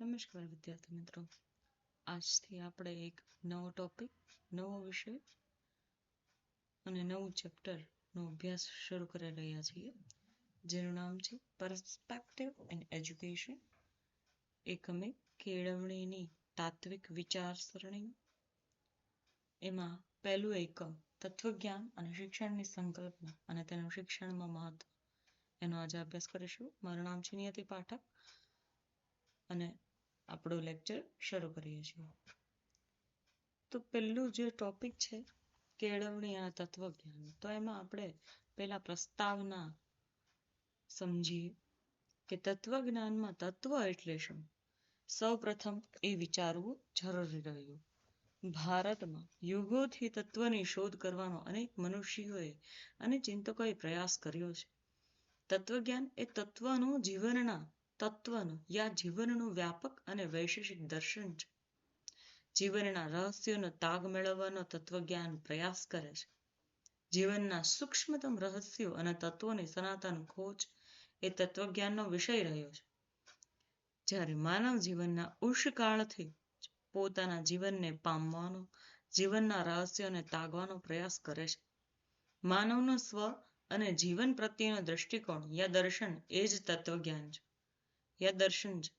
નમસ્કાર વિદ્યાર્થી મિત્રો. આજથી આપણે એક નવો ટોપિક નવો વિષય અને નવું ચેપ્ટરનો અભ્યાસ શરૂ કરી રહ્યા છીએ. જેનું નામ છે પરસ્પેક્ટિવ ઇન એજ્યુકેશન એકમે કેળવણીની તાત્વિક વિચારસરણી. એમાં પહેલું એકમ તત્વજ્ઞાન અને શિક્ષણની સંકલ્પના અને તેનું શિક્ષણમાં મહત્વ. એનો આજે અભ્યાસ કરીશું. મારું નામ છે નિયતિ પાઠક. અને આપણો લેક્ચર શરૂ કરીએ છીએ. તો પહેલું જે ટોપિક છે, કેળવણી અને તત્વજ્ઞાન, તો એમાં આપણે પહેલા પ્રસ્તાવના સમજીએ કે તત્વજ્ઞાનમાં તત્વ એટલે શું? સૌ પ્રથમ એ વિચારવું જરૂરી રહ્યું. ભારતમાં યુગોથી તત્વની શોધ કરવાનો અનેક મનુષ્યોએ અને ચિંતકોએ પ્રયાસ કર્યો છે. તત્વજ્ઞાન એ તત્વનું જીવનના તત્વનું યા જીવનનું વ્યાપક અને વૈશેષિક દર્શન છે. જીવનના રહસ્યોનો તાગ મેળવવાનો તત્વજ્ઞાન પ્રયાસ કરે છે. જીવનના સૂક્ષ્મતમ રહસ્યો અને તત્વોની સનાતન ખોજ એ તત્વજ્ઞાનનો વિષય રહ્યો છે. જ્યારે માનવ જીવનના ઉષ્કાળથી પોતાના જીવનને પામવાનો, જીવનના રહસ્યોને તાગવાનો પ્રયાસ કરે છે. માનવનો સ્વ અને જીવન પ્રત્યેનો દ્રષ્ટિકોણ યા દર્શન એ જ તત્વજ્ઞાન છે. યા દર્શન છે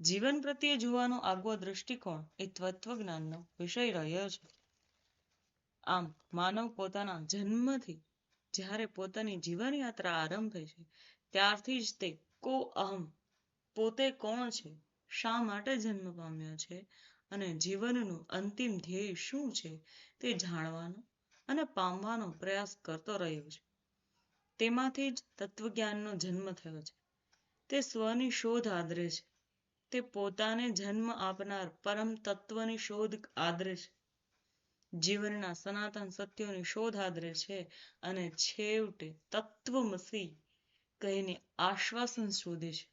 જીવન પ્રત્યે જોવાનો આગવો દ્રષ્ટિકોણ એ તત્વજ્ઞાનનો વિષય રહ્યો છે. આમ, માનવ પોતાના જન્મથી જ્યારે પોતાની જીવન આરંભે છે, ત્યારથી જ તે કો અહમ, પોતે કોણ છે, શા માટે જન્મ પામ્યો છે અને જીવનનું અંતિમ ધ્યેય શું છે તે જાણવાનો અને પામવાનો પ્રયાસ કરતો રહ્યો છે. તેમાંથી જ તત્વજ્ઞાનનો જન્મ થયો છે. તે સ્વની શોધ આદરે છે. તે પોતાને જન્મ આપનાર પરમ તત્વની શોધ આદરે છે. જીવનના સનાતન સત્યોની શોધ આદરે છે અને છેવટે તત્વમસી કહીને આશ્વાસન શોધે છે.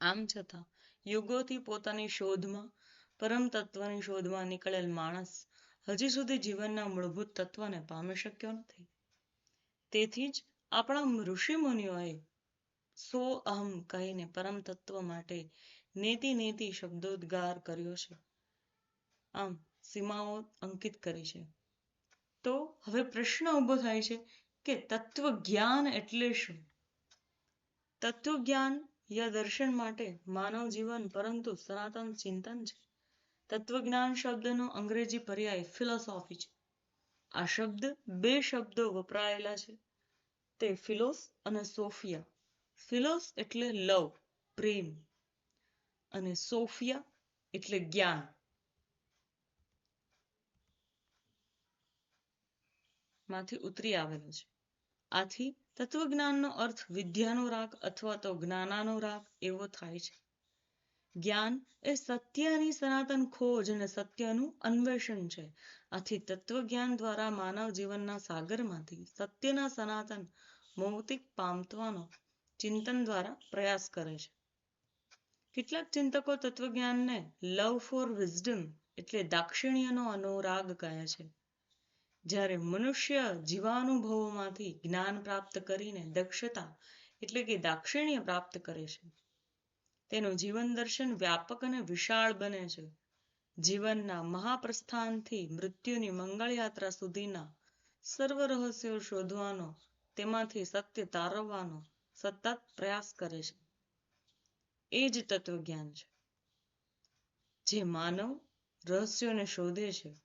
આમ છતાં યુગોથી પોતાની શોધમાં, પરમ તત્વની શોધમાં નીકળેલ માણસ હજી સુધી જીવનના મૂળભૂત તત્વને પામી શક્યો નથી. તેથી જ આપણા ઋષિ મુનિઓએ સો અહમ કહીને પરમ તત્વ માટે નેતિ નેતિ શબ્દોદ્ગાર કર્યો છે. આમ સીમાઓ અંકિત કરી છે. તો હવે પ્રશ્ન ઊભો થાય છે કે તત્વ જ્ઞાન એટલે શું? તત્વજ્ઞાન યા દર્શન માટે માનવ જીવન પરંતુ સનાતન ચિંતન છે. તત્વજ્ઞાન શબ્દનો અંગ્રેજી પર્યાય ફિલોસોફી છે. આ શબ્દ બે શબ્દો વપરાયેલા છે. તે ફિલોસ અને સોફિયા. ફિલોસ એટલે લવ પ્રેમ. અને સોફિયા એટલે જ્ઞાન. માંથી ઉતરી આવેલો છે. આથી તત્વજ્ઞાનનો અર્થ વિદ્યાનો રાગ અથવા તો જ્ઞાનાનો રાગ એવો થાય છે. જ્ઞાન એ સત્યની સનાતન ખોજ અને સત્યનું અન્વેષણ છે. આથી તત્વજ્ઞાન દ્વારા માનવ જીવનના સાગરમાંથી સત્યના સનાતન મૌતિક પામતવાનો ચિંતન દ્વારા પ્રયાસ કરે છે. કેટલાક ચિંતકો તત્વજ્ઞાનને લવ ફોર વિઝડમ એટલે દાક્ષિણ્યનો અનુરાગ કહે છે. જ્યારે મનુષ્ય જીવાનુભવોમાંથી જ્ઞાન પ્રાપ્ત કરીને દક્ષતા એટલે કે દાક્ષિણ્ય પ્રાપ્ત કરે છે. તેનું જીવન દર્શન વ્યાપક અને વિશાળ બને છે. જીવનના મહાપ્રસ્થાનથી મૃત્યુની મંગળ યાત્રા સુધીના સર્વ રહસ્યો શોધવાનો, તેમાંથી સત્ય તારવવાનો સતત પ્રયાસ કરે છે. એ જ તત્વજ્ઞાન છે. જે માનવ રહસ્યોને શોધે છે,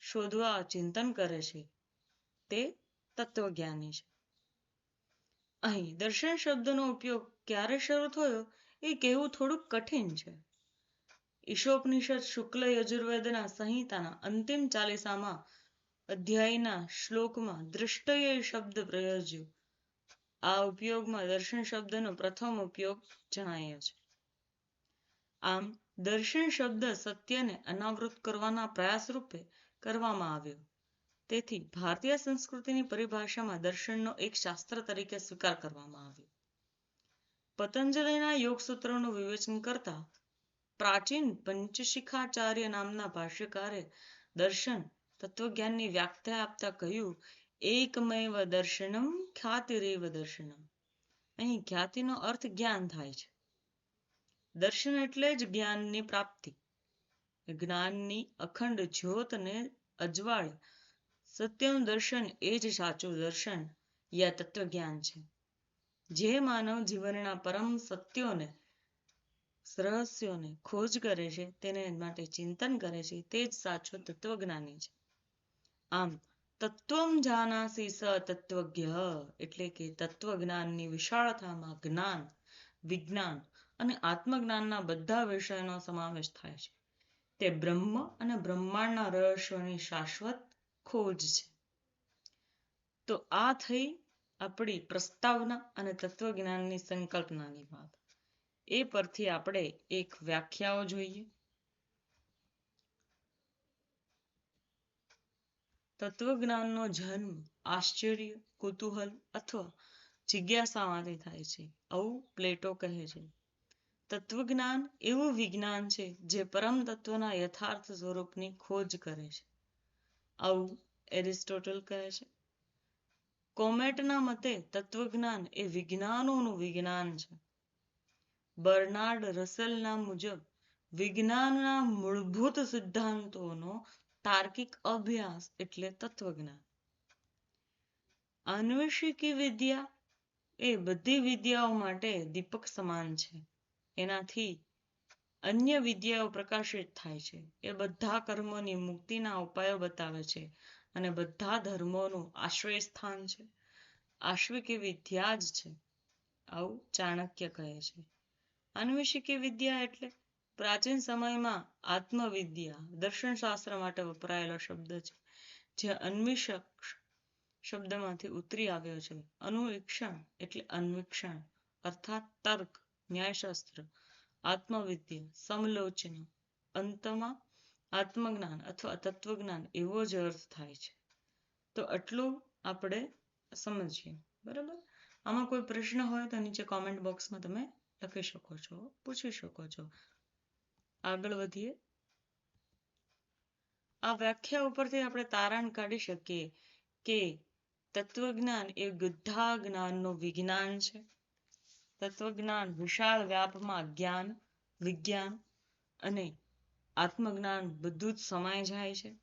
શોધવા ચિંતન કરે છે, તે તત્વજ્ઞાની છે. અહીં દર્શન શબ્દનો ઉપયોગ ક્યારે શરૂ થયો એ કહેવું થોડુંક કઠિન છે. ઈશોપનિષદ શુક્લ યજુર્વેદના સંહિતાના અંતિમ ચાલીસામાં અધ્યાયના શ્લોકમાં દૃષ્ટયે શબ્દ પ્રયોજ્યો. આ ઉપયોગમાં દર્શન શબ્દનો પ્રથમ ઉપયોગ જણાયો છે. આમ, દર્શન શબ્દ સત્યને અનાવૃત કરવાના પ્રયાસ રૂપે કરવામાં આવ્યો. તેથી, ભારતીય સંસ્કૃતિની પરિભાષામાં દર્શનનો એક શાસ્ત્ર તરીકે સ્વીકાર કરવામાં આવ્યો. પતંજલિના યોગસૂત્રોનું વિવેચન કરતા પ્રાચીન પંચશિખાચાર્ય નામના ભાષ્યકારે દર્શન તત્વજ્ઞાનની વ્યાખ્યા આપતા કહ્યું એકમેવ દર્શનમ, ખ્યાતિરેવ દર્શનમ. અહીં ખ્યાતિનો અર્થ જ્ઞાન થાય છે. દર્શન એટલે જ જ્ઞાનની પ્રાપ્તિ. જ્ઞાનની અખંડ જ્યોતને અજવાળ. સત્યનું દર્શન એ જ સાચું દર્શન યા તત્વજ્ઞાન છે. જે માનવ જીવનના પરમ સત્યોને, રહસ્યોને ખોજ કરે છે, તેને માટે ચિંતન કરે છે, તે જ સાચો તત્વજ્ઞાની છે. આમ તત્વમ જાનાસી સ તત્વજ્ઞ, એટલે કે તત્વજ્ઞાનની વિશાળતામાં જ્ઞાન, વિજ્ઞાન અને આત્મજ્ઞાનના બધા વિષયનો સમાવેશ થાય છે. તે બ્રહ્મ અને બ્રહ્માંડના રહસ્યોની શાશ્વત ખોજ છે. તો આ થઈ આપણી પ્રસ્તાવના અને તત્વજ્ઞાનની સંકલ્પનાની વાત. એ પરથી આપણે એક વ્યાખ્યાઓ જોઈએ. તત્વજ્ઞાનનો જન્મ, આશ્ચર્ય, કુતૂહલ અથવા જિજ્ઞાસામાંથી થાય છે. આવું પ્લેટો કહે છે. તત્વજ્ઞાન એવું વિજ્ઞાન છે જે પરમ તત્વના યથાર્થ સ્વરૂપની ખોજ કરે છે. આવું એરિસ્ટોટલ કહે છે. કોમેટના મતે તત્વજ્ઞાન એ વિજ્ઞાનોનું વિજ્ઞાન છે. બર્નાર્ડ રસલના મુજબ, વિજ્ઞાનના મૂળભૂત સિદ્ધાંતોનો તાર્કિક અભ્યાસ એટલે તત્વજ્ઞાન. આન્વેષિકી વિદ્યા એ બધી વિદ્યાઓ માટે દીપક સમાન છે. એનાથી અન્ય વિદ્યાઓ પ્રકાશિત થાય છે. એ બધા કર્મોની મુક્તિના ઉપાયો બતાવે છે અને બધા ધર્મોનું આશ્રય સ્થાન છે. આશ્વિકી વિદ્યા જ છે. આવું ચાણક્ય કહે છે. અન્વેષિકી વિદ્યા એટલે પ્રાચીન સમયમાં આત્મવિદ્યા દર્શનશાસ્ત્ર માટે વપરાયેલો શબ્દ છે, જે અન્વિષક શબ્દમાંથી ઉતરી આવ્યો છે. અનુવીક્ષણ એટલે અન્વેષણ અર્થાત તર્ક, ન્યાયશાસ્ત્ર, આત્મવિદ્યા, સમલોચન, અંતમાં આત્મજ્ઞાન અથવા તત્વજ્ઞાન એવો જ અર્થ થાય છે. તો આટલું આપણે સમજીએ, બરાબર? આમાં કોઈ પ્રશ્ન હોય તો નીચે કોમેન્ટ બોક્સમાં તમે લખી શકો છો, પૂછી શકો છો. આગળ વધીએ. આ વ્યાખ્યા ઉપરથી આપણે તારણ કાઢી શકીએ કે તત્વજ્ઞાન એ ગુદ્ધા જ્ઞાનનું વિજ્ઞાન છે. તત્વજ્ઞાન વિશાળ વ્યાપમાં જ્ઞાન, વિજ્ઞાન અને આત્મજ્ઞાન બધું જ સમાય જાય છે.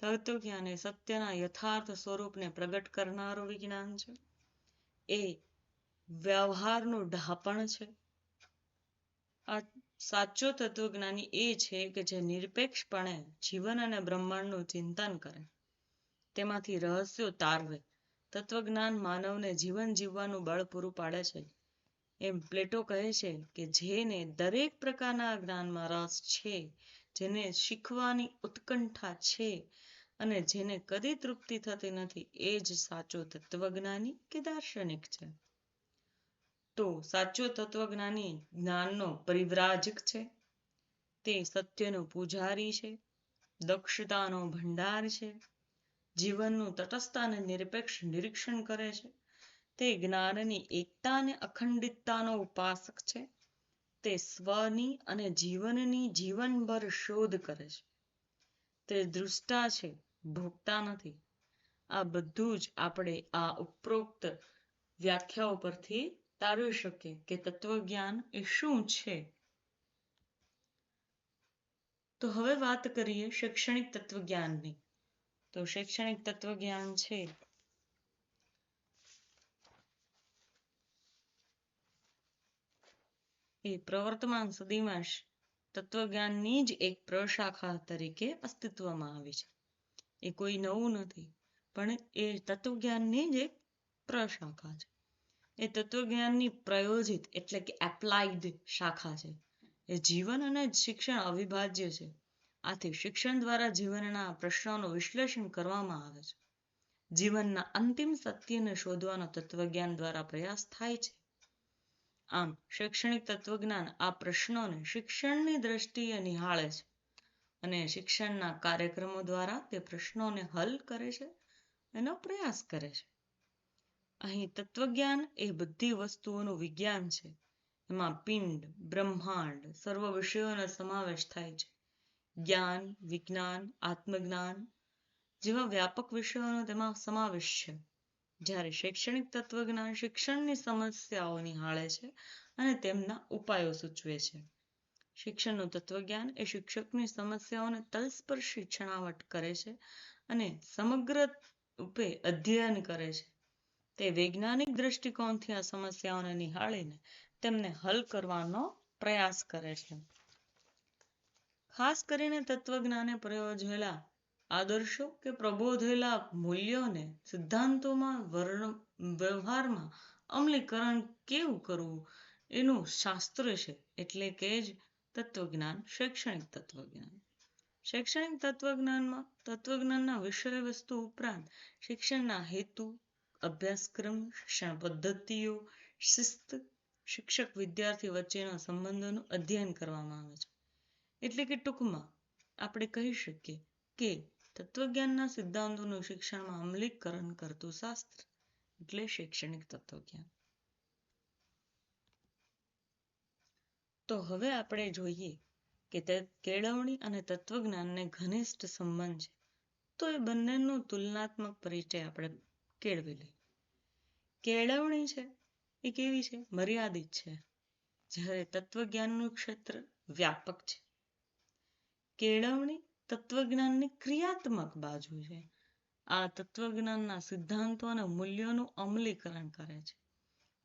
તત્વજ્ઞાન એ સત્યના યથાર્થ સ્વરૂપને પ્રગટ કરનારું વિજ્ઞાન છે. એ વ્યવહારનું ઢાપણ છે. આ સાચો તત્વજ્ઞાની એ છે કે જે નિરપેક્ષપણે જીવન અને બ્રહ્માંડનું ચિંતન કરે. તેમાંથી રહસ્યો તારવે. તત્વજ્ઞાન માનવને જીવન જીવવાનું બળ પૂરું પાડે છે. એમ પ્લેટો કહે છે કે જેને દરેક પ્રકારના જ્ઞાનમાં રસ છે, જેને શીખવાની ઉત્કંઠા છે અને જેને કદી તૃપ્તિ થતી નથી, એ જ સાચો તત્વજ્ઞાની કે દાર્શનિક છે. તો સાચો તત્વજ્ઞાની જ્ઞાનનો પરિવ્રાજક છે. તે સત્યનો પૂજારી છે, દક્ષતાનો ભંડાર છે, જીવનનું તટસ્થ અને નિરપેક્ષ નિરીક્ષણ કરે છે. તે જ્ઞાનની એકતા અને અખંડિતતાનો ઉપાસક છે. તે સ્વની અને જીવનની જીવનભર શોધ કરે છે. તે દૃષ્ટા છે, ભોગતા નથી. આ બધું જ આપણે આ ઉપરોક્ત વ્યાખ્યાઓ પરથી તારવી શકે કે તત્વજ્ઞાન એ શું છે? તો હવે વાત કરીએ શૈક્ષણિક તત્વજ્ઞાનની. તો શૈક્ષણિક તત્વજ્ઞાન છે. એ પ્રવર્તમાન સદીમાં તત્વજ્ઞાનની જ એક પ્રશાખા તરીકે અસ્તિત્વમાં આવી છે. એ કોઈ નવું નથી, પણ એ તત્વજ્ઞાનની જ એક પ્રશાખા છે. એ તત્વજ્ઞાનની પ્રયોજિત એટલે કે એપ્લાઇડ શાખા છે. એ જીવન અને શિક્ષણ અવિભાજ્ય છે. આથી શિક્ષણ દ્વારા જીવનના પ્રશ્નોનું વિશ્લેષણ કરવામાં આવે છે. જીવનના અંતિમ સત્યને શોધવાનો તત્વજ્ઞાન દ્વારા પ્રયાસ થાય છે. આમ, શૈક્ષણિક તત્વજ્ઞાન આ પ્રશ્નોને શિક્ષણની દ્રષ્ટિએ નિહાળે છે અને શિક્ષણના કાર્યક્રમો દ્વારા તે પ્રશ્નોને હલ કરે છે, એનો પ્રયાસ કરે છે. અહીં તત્વજ્ઞાન એ બધી વસ્તુઓનું વિજ્ઞાન છે. એમાં પિંડ, બ્રહ્માંડ, સર્વ વિષયોનો સમાવેશ થાય છે. જ્ઞાન, વિજ્ઞાન, આત્મજ્ઞાન જેવા વ્યાપક વિષયોનો તેમાં સમાવેશ છે. જ્યારે શૈક્ષણિક તત્વજ્ઞાન શિક્ષણની સમસ્યાઓ નિહાળે છે અને તેમના ઉપાયો સૂચવે છે. શિક્ષણનું તત્વજ્ઞાન એ શિક્ષકની સમસ્યાઓને તલસ્પર્શી છણાવટ કરે છે અને સમગ્ર રૂપે અધ્યયન કરે છે. તે વૈજ્ઞાનિક દ્રષ્ટિકોણથી આ સમસ્યાઓને નિહાળીને તેમને હલ કરવાનો પ્રયાસ કરે છે. ખાસ કરીને તત્વજ્ઞાને પ્રયોજેલા આદર્શો કે પ્રબોધેલા મૂલ્યોને સિદ્ધાંતોમાં વર્ણ, વ્યવહારમાં અમલીકરણ કેવું કરવું એનું શાસ્ત્ર છે એટલે કે જ તત્વજ્ઞાન, શૈક્ષણિક તત્વજ્ઞાન. શૈક્ષણિક તત્વજ્ઞાનમાં તત્વજ્ઞાનના વિષય વસ્તુ ઉપરાંત શિક્ષણના હેતુ અભ્યાસક્રમ પદ્ધતિઓ, શિસ્ત, શિક્ષક વિદ્યાર્થી વચ્ચેના સંબંધોનું અધ્યયન કરવામાં આવે છે. એટલે કે ટૂંકમાં, આપણે કહી શકીએ કે તત્વજ્ઞાનના સિદ્ધાંતોનું શિક્ષણમાં અમલીકરણ કરતું શાસ્ત્ર એટલે શૈક્ષણિક તત્વજ્ઞાન. તો હવે આપણે જોઈએ કે તે કેળવણી અને તત્વજ્ઞાનને ઘનિષ્ઠ સંબંધ છે. તો એ બંનેનો તુલનાત્મક પરિચય આપણે કેળવી લઈએ કેળવણી છે? એ કેવી છે? મર્યાદિત છે. જ્યારે તત્વજ્ઞાનનું ક્ષેત્ર વ્યાપક છે. કેળવણી તત્વજ્ઞાનની ક્રિયાત્મક બાજુ છે. આ તત્વજ્ઞાનના સિદ્ધાંતો અને મૂલ્યોનું અમલીકરણ કરે છે.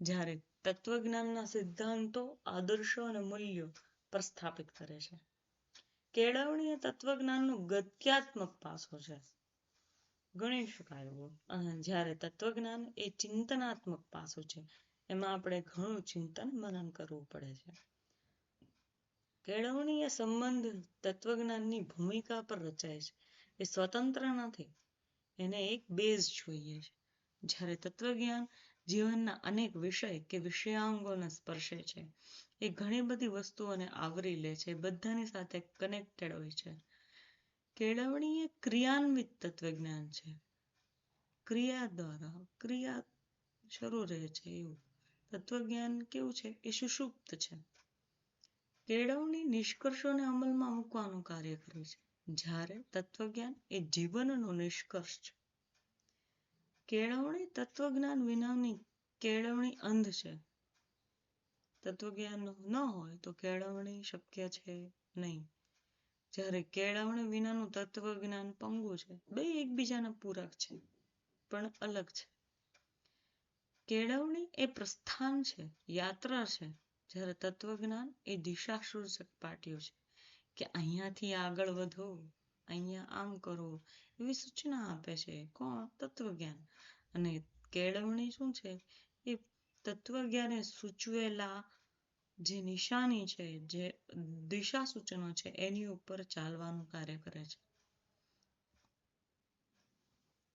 જ્યારે તત્વજ્ઞાનના સિદ્ધાંતો, આદર્શો અને મૂલ્યો પ્રસ્થાપિત કરે છે. કેળવણી એ તત્વજ્ઞાનનું ગત્યાત્મક પાસો છે. ગણી શકાય એવું. જ્યારે તત્વજ્ઞાન એ ચિંતનાત્મક પાસું છે, એમાં આપણે ઘણું ચિંતન મનન કરવું પડે છે. કેળવણીય સંબંધ તત્વજ્ઞાનની ભૂમિકા પર રચાય છે. એ સ્વતંત્ર નથી, એને એક બેઝ જોઈએ છે. જ્યારે તત્વજ્ઞાન જીવનના અનેક વિષય કે વિષયાંગોને સ્પર્શે છે, એ ઘણી બધી વસ્તુઓને આવરી લે છે, બધાની સાથે કનેક્ટેડ હોય છે. કેળવણી એ ક્રિયાન્વિત તત્વજ્ઞાન છે. ક્રિયા દ્વારા ક્રિયા શરૂ રહે છે એવું. તત્વજ્ઞાન કેવું છે? એ સુષુપ્ત છે. કેળવણી નિષ્કર્ષોને અમલમાં મૂકવાનું કાર્ય કરે છે. જ્યારે તત્વજ્ઞાન એ જીવનનો નિષ્કર્ષ છે. કેળવણી તત્વજ્ઞાન વિનાની કેળવણી અંધ છે. તત્વજ્ઞાન ન હોય તો કેળવણી શક્ય છે નહીં. જ્યારે કેળવણી વિનાનું તત્વજ્ઞાન પંગુ છે, બે એકબીજાના પૂરક છે, પણ અલગ છે. કેળવણી એ પ્રસ્થાન છે, યાત્રા છે, જ્યારે તત્વજ્ઞાન એ દિશા સૂચક પાટીઓ છે કે અહીંયાથી આગળ વધો, અહીંયા આમ કરો, એવી સૂચના આપે છે કોણ? તત્વજ્ઞાન. અને કેળવણી શું છે? એ તત્વજ્ઞાને સૂચવેલા જે નિશાની છે, જે દિશા સૂચનો છે, એની ઉપર ચાલવાનું કાર્ય કરે છે.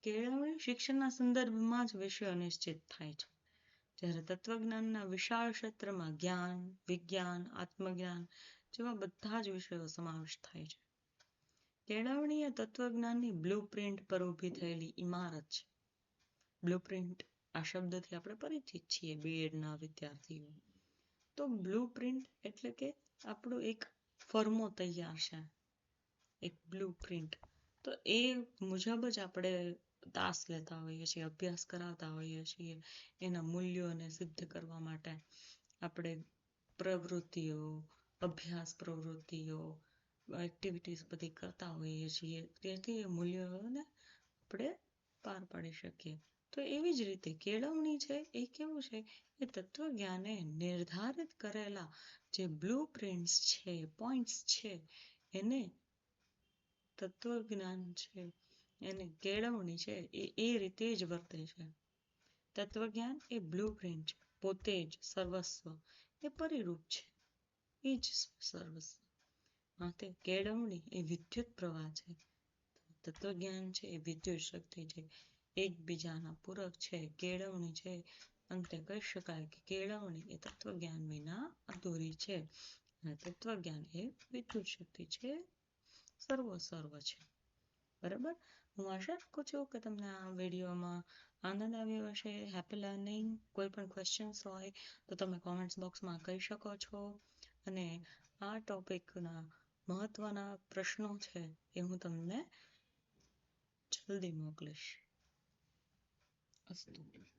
કેળવણી શિક્ષણના સંદર્ભમાં જ વિષયો અનિશ્ચિત થાય છે. જ્યારે તત્વજ્ઞાનના વિશાળ ક્ષેત્રમાં જ્ઞાન, વિજ્ઞાન, આત્મજ્ઞાન જેવા બધા જ વિષયો સમાવેશ થાય છે. કેળવણી એ તત્વજ્ઞાનની બ્લુ પ્રિન્ટ પર ઊભી થયેલી ઇમારત છે. બ્લુપ્રિન્ટ આ શબ્દથી આપણે પરિચિત છીએ બીએડના વિદ્યાર્થીઓ. તો બ્લુ પ્રિન્ટ એટલે કે આપણો એક ફર્મો તૈયાર છે. એક બ્લુ પ્રિન્ટ તો એ મુજબ જ આપણે તાસ લેતા હોઈએ છીએ, અભ્યાસ કરાવતા હોઈએ છીએ, એના મૂલ્યોને સિદ્ધ કરવા માટે આપણે પ્રવૃત્તિઓ, અભ્યાસ પ્રવૃત્તિઓ એક્ટિવિટીઝ બધી કરતા હોઈએ છીએ. તેથી એ મૂલ્યોને આપણે પાર પાડી શકીએ. તો એવી જ રીતે કેળવણી છે, એ કેવું છે? એ તત્વજ્ઞાને નિર્ધારિત કરેલા જે બ્લુ પ્રિન્ટ્સ છે પોઈન્ટ્સ છે, એને તત્વજ્ઞાન છે, એને કેળવણી છે, એ એ રીતે જ વર્તે છે. તત્વજ્ઞાન એ બ્લુ પ્રિન્ટ પોતે જ સર્વસ્વ, એ પરિરૂપ છે, એ જ સર્વસ્વ. માટે કેળવણી એ વિદ્યુત પ્રવાહ છે. તત્વજ્ઞાન છે, એ વિદ્યુત શક્તિ છે, એકબીજાના પૂરક છે, કેળવણી છે અંતે કહી શકાય કે કેળવણી એ તત્વજ્ઞાન વિના અધૂરી છે. અને તત્વજ્ઞાન એ વિદ્યુત શક્તિ છે. સર્વ સર્વ છે. બરાબર? હું આશા રાખું છું કે તમને આ વિડીયોમાં આનંદ આવ્યો હશે. હેપી લર્નિંગ કોઈ પણ ક્વેશ્ચન્સ હોય તો તમે કોમેન્ટ્સ બોક્સમાં કહી શકો છો. અને આ ટોપિકના મહત્વના પ્રશ્નો છે એ હું તમને જલ્દી મોકલીશ. અસ્તુ.